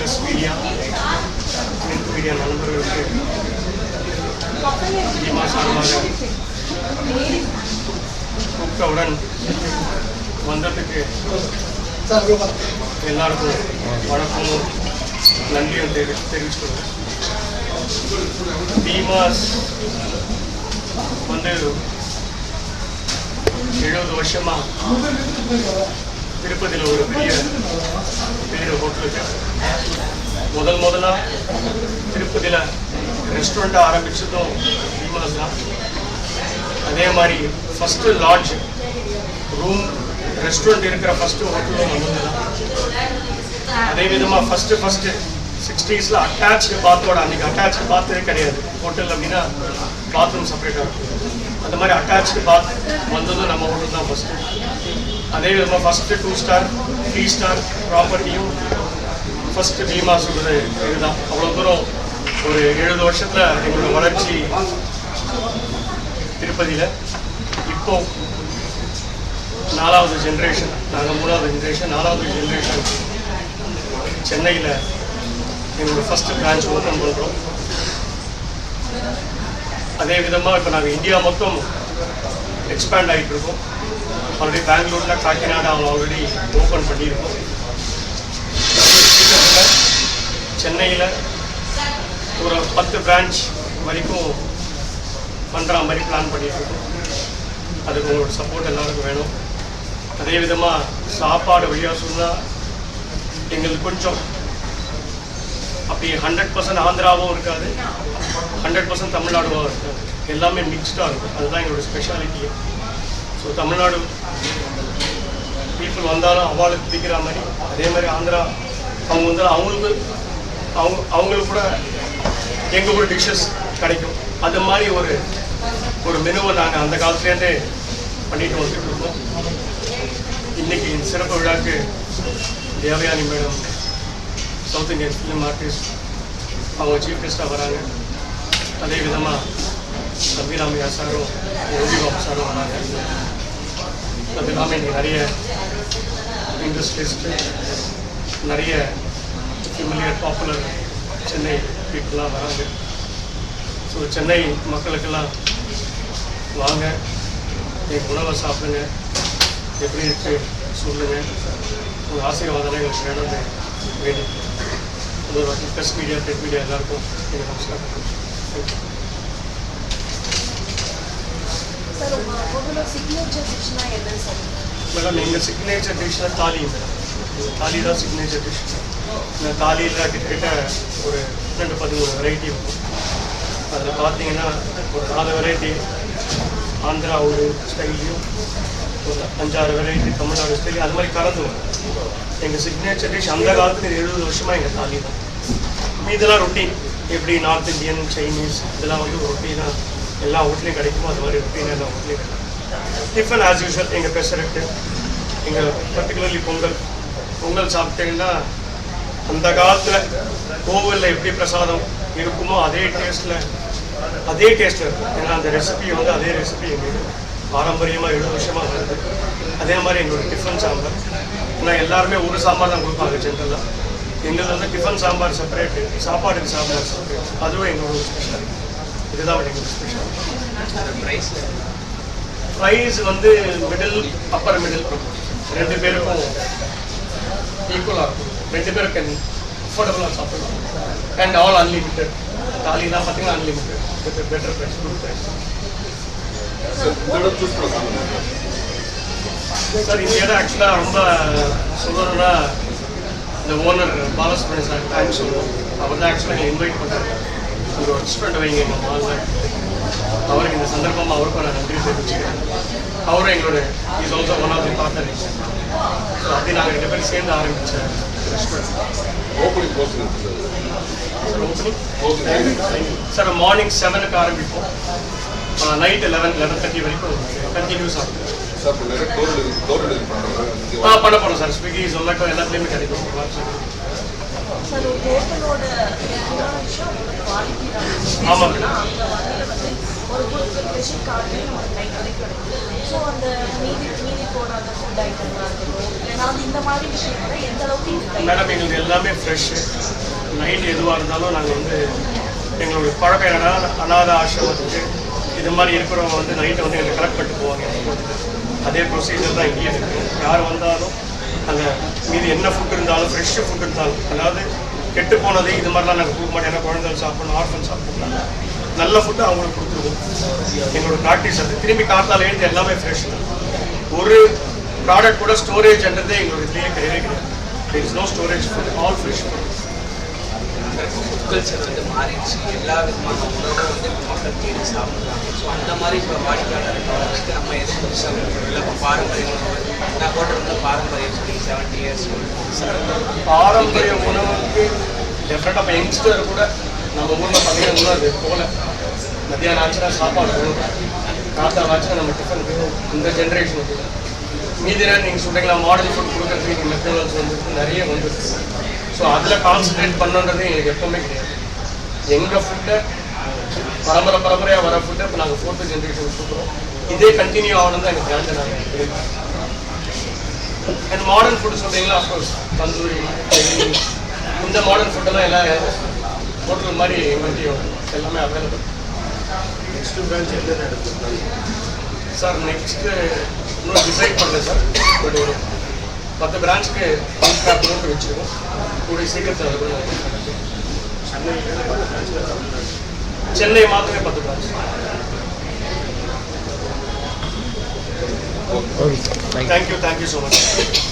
Press media print media நண்பர்களுக்கு பீமா சார்பாக கூப்பிட்டவுடன் வந்ததுக்கு எல்லாருக்கும் வணக்கமும் நன்றியும் தெரி தெரிவிச்சுக்கணும் பீமாஸ் வந்து எழுபது வருஷமா திருப்பதியில் ஒரு பெரிய பெரிய ஹோட்டலுக்கு முதல் முதலாக திருப்பதியில் ரெஸ்டாரண்ட் ஆரம்பிச்சதும் விமலன் தான். அதே மாதிரி ஃபஸ்ட்டு லாட்ஜ் ரூம் ரெஸ்டாரண்ட் இருக்கிற ஃபஸ்ட்டு ஹோட்டலும் நம்மளது தான். அதே விதமாக ஃபஸ்ட்டு ஃபஸ்ட்டு சிக்ஸ்டீஸில் அட்டாச்சு பாத்தோட அன்றைக்கி அட்டாச்சு பாத்தே கிடையாது. ஹோட்டல் அப்படின்னா பாத்ரூம் செப்பரேட்டாக இருக்கும். அந்த மாதிரி அட்டாச்சு பாத் வந்ததும் நம்ம ஹோட்டல் தான் ஃபஸ்ட்டு அதே விதமாக first two star three star ப்ராப்பர்ட்டியும் first Bima சொல்கிறது இதுதான். அவ்வளோ தூரம் ஒரு எழுபது வருஷத்தில் எங்களோட வளர்ச்சி திருப்பதியில். இப்போ நாலாவது ஜென்ரேஷன் நாங்கள் மூணாவது ஜென்ரேஷன் நாலாவது ஜென்ரேஷன் சென்னையில் எங்களோட ஃபஸ்ட்டு பிரான்ச் ஓப்பன் பண்ணுறோம் அதே விதமாக இப்போ நாங்கள் இந்தியா மொத்தம் எக்ஸ்பேண்ட் ஆகிட்டு இருக்கோம் ஆல்ரெடி பெங்களூரில் காக்கிநாடா அவங்க ஆல்ரெடி ஓப்பன் பண்ணியிருக்கோம். சென்னையில் ஒரு பத்து பிரான்ச் வரைக்கும் பண்ணுற மாதிரி பிளான் பண்ணியிருக்கோம். அதுக்கு உங்களோட சப்போர்ட் எல்லாருக்கும் வேணும். அதே விதமாக சாப்பாடு வழியாக சொன்னால் எங்களுக்கு கொஞ்சம் அப்படி ஹண்ட்ரட் பர்சன்ட் ஆந்திராவும் இருக்காது. ஹண்ட்ரட் பர்சன்ட் தமிழ்நாடுவாகவும் இருக்காது. எல்லாமே மிக்ஸ்டாக இருக்கும். அதுதான் எங்களோட ஸ்பெஷாலிட்டி ஸோ தமிழ்நாடு பீப்புள் வந்தாலும் அவளுக்கு பிடிக்கிற மாதிரி அதே மாதிரி ஆந்திரா அவங்க வந்து அவங்களுக்கு அவங்க அவங்களுக்கு கூட எங்கள் கூட டிஷ்ஷஸ் கிடைக்கும். அது மாதிரி ஒரு ஒரு மெனுவை நாங்கள் அந்த காலத்துலேருந்தே பண்ணிட்டு வந்துட்டு இருக்கோம் இன்னைக்கு சிறப்பு விழாக்கு Devayani madam south Indian film artist அவங்க சீஃப் கெஸ்ட்டாக வராங்க அதே விதமாக அபிராமியா சாரும் யோகி பாபு சாரும் வராங்க அது இல்லாமல் இன்றைக்கி நிறைய இண்டஸ்ட்ரிஸ்ட்டு நிறைய ஃபெமிலியர் பாப்புலர் சென்னை பீப்புளாக வராங்க ஸோ சென்னை மக்களுக்கெல்லாம் வாங்க என் உணவை சாப்பிடுங்க எப்படி இருக்கு சொல்லுங்க உங்கள் ஆசீர்வாதம் எங்களுக்கு வேணும்னு வேண்டி ஒரு வாட்டி ப்ரெஸ் மீடியா டெட் மீடியா எல்லாருக்கும் எங்கள் நமஸ்காரம் Thank you. சார் உங்க உங்களோட சிக்னேச்சர் டிஷ்னா என்ன சார் மேடம் எங்கள் சிக்னேச்சர் டிஷ்னா தாலி மேடம் தாலி தான் சிக்னேச்சர் டிஷ் இந்த தாலியில் கிட்டத்தட்ட ஒரு ரெண்டு பதிமூணு வெரைட்டி இருக்கும் அதில் பார்த்தீங்கன்னா ஒரு நாலு வெரைட்டி ஆந்திரா ஒரு ஸ்டைல்லையும் ஒரு அஞ்சாறு வெரைட்டி தமிழ்நாடு ஸ்டைல் அது மாதிரி கலந்து வரும். எங்கள் சிக்னேச்சர் டிஷ் அந்த காலத்துல எழுபது வருஷமாக எங்கள் தாலி தான். இதெல்லாம் ரொட்டீன் எப்படி நார்த் இந்தியன் சைனீஸ் இதெல்லாம் வந்து ரொட்டீனாக எல்லா வீட்லேயும் கிடைக்குமோ அது மாதிரி ரொட்டீனாக எல்லா வீட்லேயும் கிடைக்கும். டிஃபன் ஆஸ் யூஷுவல் எங்கள் பெசரட்டு எங்கள் பர்டிகுலர்லி பொங்கல். பொங்கல் சாப்பிட்டீங்கன்னா அந்த காலத்தில் கோவிலில் எப்படி பிரசாதம் இருக்குமோ அதே டேஸ்ட்டில் அதே டேஸ்ட்டில் இருக்கும். ஏன்னா அந்த ரெசிபி வந்து அதே ரெசிபி எங்களுக்கு பாரம்பரியமாக எழுபது வருஷமாக வருது அதே மாதிரி எங்களோட டிஃபன் சாம்பார். ஏன்னா எல்லாருமே ஒரு சாம்பார் தான் கொடுப்பாங்க ஜென்ரலாக எங்களுக்கு வந்து டிஃபன் சாம்பார் செப்பரேட்டு சாப்பாடுக்கு சாம்பார் செப்பரேட் அதுவும் எங்களோட ஸ்பெஷல் இதுதான் எங்களுக்கு ஸ்பெஷல் ப்ரைஸ் வந்து மிடில் அப்பர் மிடில் ரெண்டு பேருக்கும் ஈக்குவலாக இருக்கும். ரெண்டு பேரும் கேன் அஃபோர்டபுளாக சாப்பிடலாம். அண்ட் ஆல் அன்லிமிட்டெட் தாலிலாம் பார்த்தீங்கன்னா unlimited better price good price sir இந்த இடம் ஆக்சுவலாக ரொம்ப சொல்லணும்னா இந்த ஓனர் பாலசுப்ரமணிய சார் தேங்க்ஸ் சொல்லணும் அவர் தான் ஆக்சுவலாக இன்வைட் பண்ணாரு. ஒரு ரெஸ்டாரண்ட் வைங்க எங்கள் மாலில் அவருக்கு இந்த சந்தர்ப்பமாக அவருக்கும் நான் நன்றி தெரிவிச்சுக்கிறேன். அவரும் எங்களோட is also one of the partner so அப்படி நாங்கள் ரெண்டு பேரும் சேர்ந்து ஆரம்பித்த restaurant opening post sir morning செவனுக்கு ஆரம்பிப்போம். நைட் லெவன் லெவன் தேர்ட்டி வரைக்கும் கண்டினியூஸ் ஆகும். சார் ஆ பண்ண போகிறோம் சார். ஸ்விக்கி ஜொமேட்டோ எல்லாத்துலேயுமே கிடைக்கும். ஆமாம். அந்த அந்த மேடம் எங்களுக்கு எல்லாமே ஃப்ரெஷ்ஷு நைட் எதுவாக இருந்தாலும் நாங்கள் வந்து எங்களுடைய பழக்க அனாத அனாத ஆசிரமத்துக்கு இது மாதிரி இருக்கிறவங்க வந்து நைட்டை வந்து எங்களை கலெக்ட் பண்ணிட்டு போவாங்க. அதே ப்ரொசீஜர் தான் இங்கேயும் இருக்குது யார் வந்தாலும் அந்த மீதி என்ன ஃபுட் இருந்தாலும் ஃப்ரெஷ்ஷு ஃபுட் இருந்தாலும் அதாவது கெட்டு போனது இது மாதிரிலாம் நாங்கள் கொடுக்க மாட்டோம். ஏன்னா குழந்தைகள் சாப்பிடணும் ஆர்ஃபன் சாப்பிடணும். நல்ல ஃபுட்டு அவங்களுக்கு கொடுத்துருவோம். எங்களோட ப்ராக்டிஸ் அது. திரும்பி காத்தால் எழுந்து எல்லாமே ஃப்ரெஷ் தான். ஒரு ப்ராடக்ட் கூட ஸ்டோரேஜ்ன்றதே எங்களோட இதுலேயே கிடையவே கிடையாது. It's no storage food all fresh food food வந்து மாறிடுச்சு. எல்லா விதமான உணவும் வந்து மக்கள் தேடி சாப்பிட்றாங்க. ஸோ அந்த மாதிரி இப்போ வாடிக்கையாளர்களுக்கு நம்ம எது புதுசாக இல்லை இப்போ பாரம்பரிய உணவு. நான் போட்டிருந்த பாரம்பரிய சொல்லி செவன்ட்டி இயர்ஸ் பாரம்பரிய உணவுக்கு டெஃபினட்டாக இப்போ யங்ஸ்டர் கூட நம்ம ஊரில் பார்த்தீங்கன்னா அது போல மத்தியானம் ஆச்சுன்னா சாப்பாடு போகணும் காத்தா ஆச்சுன்னா நம்ம டிஃபன் இந்த ஜென்ரேஷனுக்கு மீதி நேரம் நீங்கள் சொல்கிறீங்களா மாடல் ஃபுட் கொடுக்குறதுக்கு மெத்தடாலஜி வந்துருக்கு நிறைய வந்துருக்கு. ஸோ அதில் கான்சன்ட்ரேட் பண்ணுன்றது எங்களுக்கு எப்பவுமே கிடையாது. எங்கள் ஃபுட்டை பரம்பரை பரம்பரையாக வர ஃபுட்டை இப்போ நாங்கள் ஃபோர்த்து ஜென்ரேஷன் கொடுக்குறோம். இதே கண்டினியூ ஆகணும் தான் எனக்கு பிராண்டை நாங்கள் அண்ட் மாடர்ன் ஃபுட் சொல்கிறீங்களா அஃப்கோர்ஸ் தந்தூரி இந்த மாடர்ன் ஃபுட்டெல்லாம் எல்லாம் ஹோட்டல் மாதிரி எங்கள்கிட்டயும் எல்லாமே அவைலபிள் நெக்ஸ்ட் பிரான்ச் எந்த சார் நெக்ஸ்ட்டு இன்னும் டிசைட் பண்ணல சார் பட் பத்து பிரான்ச்சுக்கு போட்டு வச்சுருக்கோம் கூடிய சீக்கிரத்தில் சென்னை மாத்திரமே பத்து branch thank you thank you so much